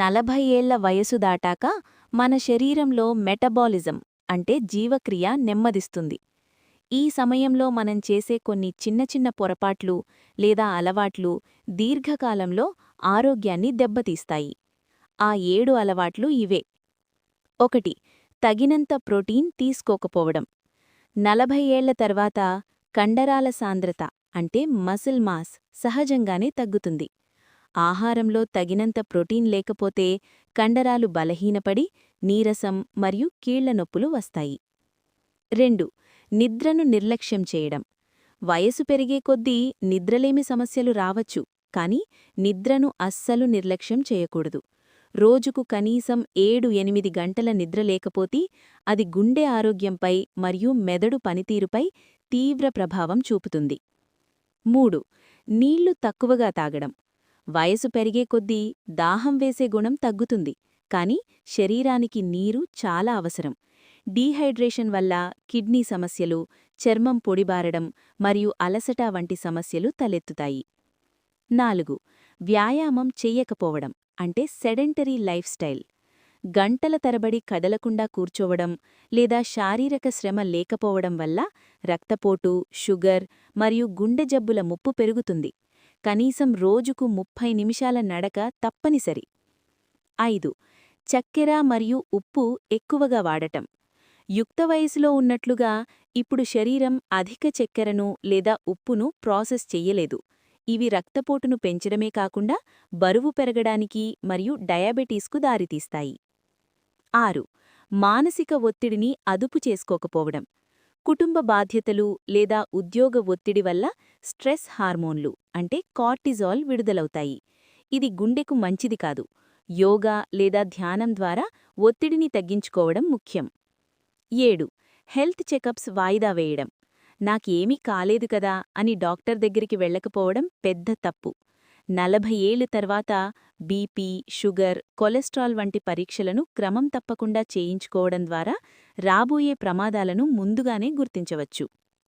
నలభై ఏళ్ళ వయసు దాటాక మన శరీరంలో మెటబాలిజం అంటే జీవక్రియ నెమ్మదిస్తుంది. ఈ సమయంలో మనం చేసే కొన్ని చిన్న చిన్న పొరపాట్లు లేదా అలవాట్లు దీర్ఘకాలంలో ఆరోగ్యాన్ని దెబ్బతీస్తాయి. ఆ ఏడు అలవాట్లు ఇవే. ఒకటి తగినంత ప్రోటీన్ తీసుకోకపోవడం. నలభై ఏళ్ళ తర్వాత కండరాల సాంద్రత అంటే మసిల్ మాస్ సహజంగానే తగ్గుతుంది. ఆహారంలో తగినంత ప్రోటీన్ లేకపోతే కండరాలు బలహీనపడి నీరసం మరియు కీళ్ళ నొప్పులు వస్తాయి. రెండు నిద్రను నిర్లక్ష్యం చేయడం. వయసు పెరిగే కొద్దీ నిద్రలేమి సమస్యలు రావచ్చు కాని నిద్రను అస్సలు నిర్లక్ష్యం చేయకూడదు. రోజుకు కనీసం ఏడు ఎనిమిది గంటల నిద్ర లేకపోతే అది గుండె ఆరోగ్యంపై మరియు మెదడు పనితీరుపై తీవ్ర ప్రభావం చూపుతుంది. మూడు నీళ్ళు తక్కువగా తాగడం. వయసు పెరిగే కొద్దీ దాహం వేసే గుణం తగ్గుతుంది. కాని శరీరానికి నీరు చాలా అవసరం. డీహైడ్రేషన్ వల్ల కిడ్నీ సమస్యలు చర్మం పొడిబారడం మరియు అలసట వంటి సమస్యలు తలెత్తుతాయి. నాలుగు వ్యాయామం చెయ్యకపోవడం అంటే సెడెంటరీ లైఫ్ స్టైల్. గంటల తరబడి కదలకుండా కూర్చోవడం లేదా శారీరక శ్రమ లేకపోవడం వల్ల రక్తపోటు షుగర్ మరియు గుండె జబ్బుల ముప్పు పెరుగుతుంది. కనీసం రోజుకు ముప్పై నిమిషాల నడక తప్పనిసరి. ఐదు. చక్కెర మరియు ఉప్పు ఎక్కువగా వాడటం. యుక్త వయసులో ఉన్నట్లుగా ఇప్పుడు శరీరం అధిక చక్కెరను లేదా ఉప్పును ప్రాసెస్ చెయ్యలేదు. ఇవి రక్తపోటును పెంచడమే కాకుండా బరువు పెరగడానికి మరియు డయాబెటీస్కు దారితీస్తాయి. ఆరు. మానసిక ఒత్తిడిని అదుపు చేసుకోకపోవడం. కుటుంబ బాధ్యతలు లేదా ఉద్యోగ ఒత్తిడి వల్ల స్ట్రెస్ హార్మోన్లు అంటే కార్టిజాల్ విడుదలవుతాయి. ఇది గుండెకు మంచిది కాదు. యోగా లేదా ధ్యానం ద్వారా ఒత్తిడిని తగ్గించుకోవడం ముఖ్యం. ఏడు. హెల్త్ చెకప్స్ వాయిదా వేయడం. నాకేమీ కాలేదు కదా అని డాక్టర్ దగ్గరికి వెళ్ళకపోవడం పెద్ద తప్పు. నలభై ఏళ్ళు తర్వాత బీపీ షుగర్ కొలెస్ట్రాల్ వంటి పరీక్షలను క్రమం తప్పకుండా చేయించుకోవడం ద్వారా రాబోయే ప్రమాదాలను ముందుగానే గుర్తించవచ్చు.